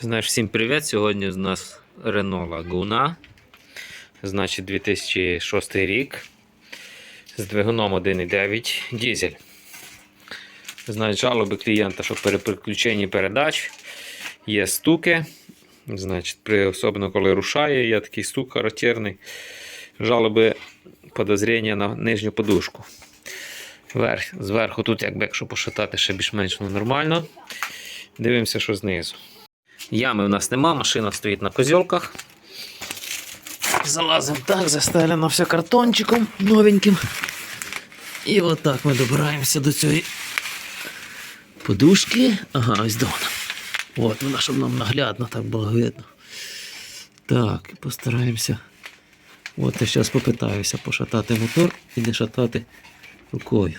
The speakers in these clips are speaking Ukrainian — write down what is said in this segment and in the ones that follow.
Знаєш, всім привіт! Сьогодні з нас Renault Laguna. Значить, 2006 рік. З двигуном 1.9 дізель. Значить, жалоби клієнта, що при переключенні передач є стуки. Значить, при, особливо коли рушає, є такий стук характерний. Жалоби подозріння на нижню подушку. Верх, зверху тут, якби якщо пошатати, ще більш-менш нормально. Дивимося, що знизу. Ями в нас нема, машина стоїть на козьолках. Залазимо так, застелено все картончиком новеньким. І отак ми добираємося до цієї подушки. Ага, ось до. От вона, щоб нам наглядно так було видно. Так, постараємося. От я зараз попитаюся пошатати мотор і не шатати рукою.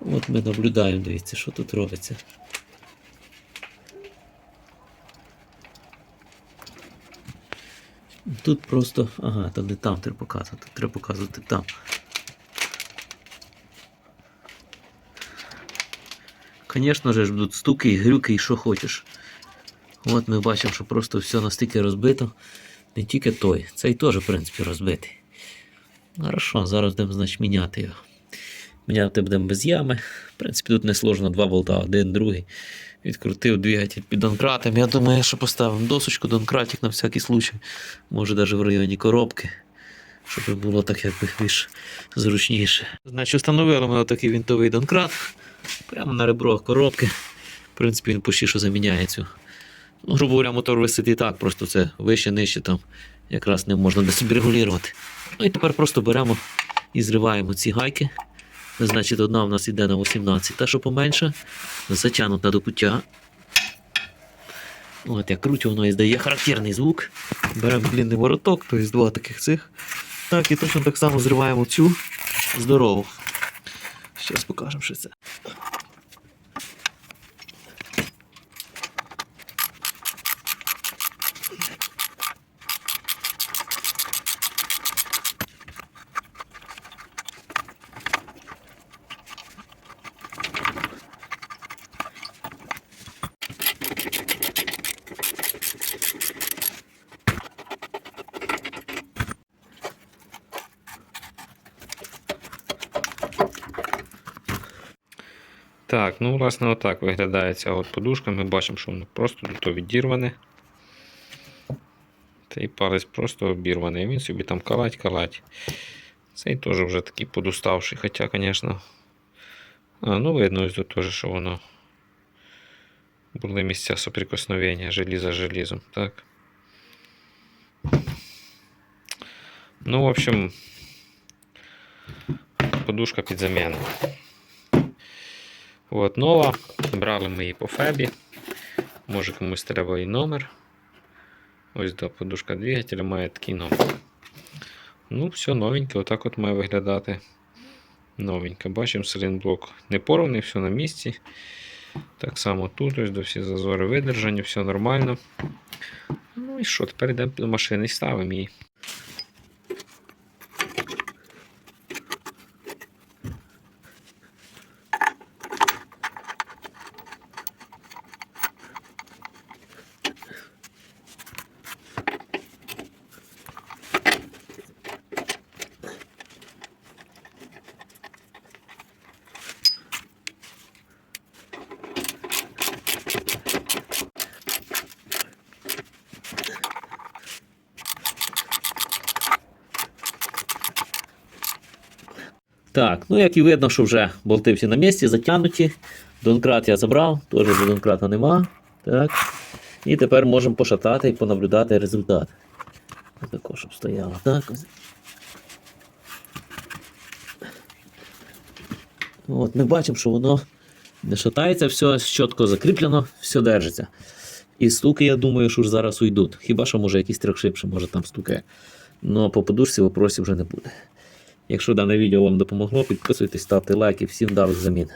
От ми наблюдаємо, дивіться, що тут робиться. Тут просто. Ага, там не там треба показувати. Треба показувати там. Звісно ж, будуть стуки і грюки, і що хочеш. От ми бачимо, що просто все настільки розбито. Не тільки той, цей теж, в принципі, розбитий. Хорошо, зараз будемо, значить, міняти його. Міняти будемо без ями. В принципі, тут не сложно два болта, один, другий. Відкрутив двигатель під донкратом. Я думаю, що поставимо досочку, донкратик на всякий случай. Може навіть в районі коробки. Щоб було так якби більш зручніше. Значить, встановили ми отакий вінтовий донкрат. Прямо на ребро коробки. В принципі, він почти що заміняє цю. Ну, грубо говоря, мотор висить і так, просто це вище, нижче там якраз не можна собі регулювати. Ну і тепер просто беремо і зриваємо ці гайки. Значить, одна в нас йде на 18, та що поменше, затягнута до пуття. От, як крутю, воно здає характерний звук. Беремо длинний вороток, тобто два таких цих. Так, і точно так само зриваємо цю здорову. Зараз покажемо, що це. Так, ну, власне, отак виглядає ця от подушка. Ми бачимо, що воно просто тут відірване. Цей палець просто обірваний. Він собі там калать-калать. Цей теж вже такий подуставший. Хоча, звісно. А, ну видно ось тут теж, що воно були місця соприкосновення желіза з желізом. Так. Ну, в общем, подушка під заміну. От нова. Брали ми її по фебі. Може комусь треба і номер. Ось да, подушка двигателя має такий номер. Ну, все новеньке, отак от має виглядати. Новеньке. Бачимо, силінблок не порваний, все на місці. Так само тут, ось до всі зазори видержані, все нормально. Ну і що, тепер йдемо до машини і ставимо її. Так, ну як і видно, що вже болти всі на місці, затягнуті. Донкрат я забрав, теж до донкрата нема. Так. І тепер можемо пошатати і понаблюдати результат. Отако, щоб стояло. Так. От, Ми бачимо, що воно не шатається, все чітко закріплено, все держиться. І стуки, я думаю, що ж зараз уйдуть. Хіба що може якийсь трьохшипший, може там стукає. Но по подушці вопросів вже не буде. Якщо дане відео вам допомогло, підписуйтесь, ставте лайки. Всім давих замін.